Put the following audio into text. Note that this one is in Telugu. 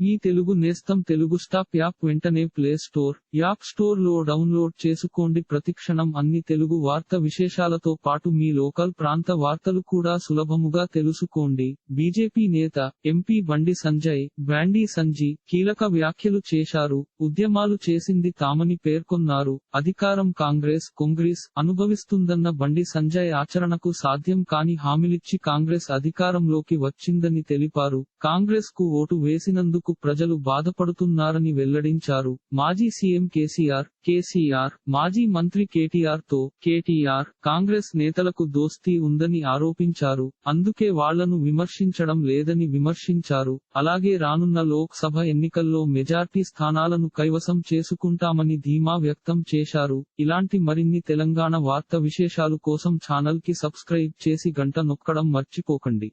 మీ తెలుగు నేస్తం తెలుగు స్టాప్ యాప్ వెంటనే ప్లే స్టోర్ యాప్ స్టోర్లో డౌన్లోడ్ చేసుకోండి. ప్రతిక్షణం అన్ని తెలుగు వార్త విశేషాలతో పాటు మీ లోకల్ ప్రాంత వార్తలు కూడా సులభముగా తెలుసుకోండి. బీజేపీ నేత ఎంపీ బండి సంజయ్ బ్రాండీ సంజీ కీలక వ్యాఖ్యలు చేశారు. ఉద్యమాలు చేసింది తామని పేర్కొన్నారు. అధికారం కాంగ్రెస్ కొంగ్రెస్ అనుభవిస్తుందన్న బండి సంజయ్ ఆచరణకు సాధ్యం కాని హామీలిచ్చి కాంగ్రెస్ అధికారంలోకి వచ్చిందని తెలిపారు. కాంగ్రెస్కు ఓటు వేసినందుకు ప్రజలు బాధపడుతున్నారని వెల్లడించారు. మాజీ సీఎం కేసీఆర్ కేసీఆర్ మాజీ మంత్రి కేటీఆర్తో కేటీఆర్ కాంగ్రెస్ నేతలకు దోస్తీ ఉందని ఆరోపించారు. అందుకే వాళ్ళను విమర్శించడం లేదని విమర్శించారు. అలాగే రానున్న లోక్సభ ఎన్నికల్లో మెజార్టీ స్థానాలను కైవసం చేసుకుంటామని ధీమా వ్యక్తం చేశారు. ఇలాంటి మరిన్ని తెలంగాణ వార్త విశేషాలు కోసం ఛానల్కి సబ్స్క్రైబ్ చేసి గంట నొక్కడం మర్చిపోకండి.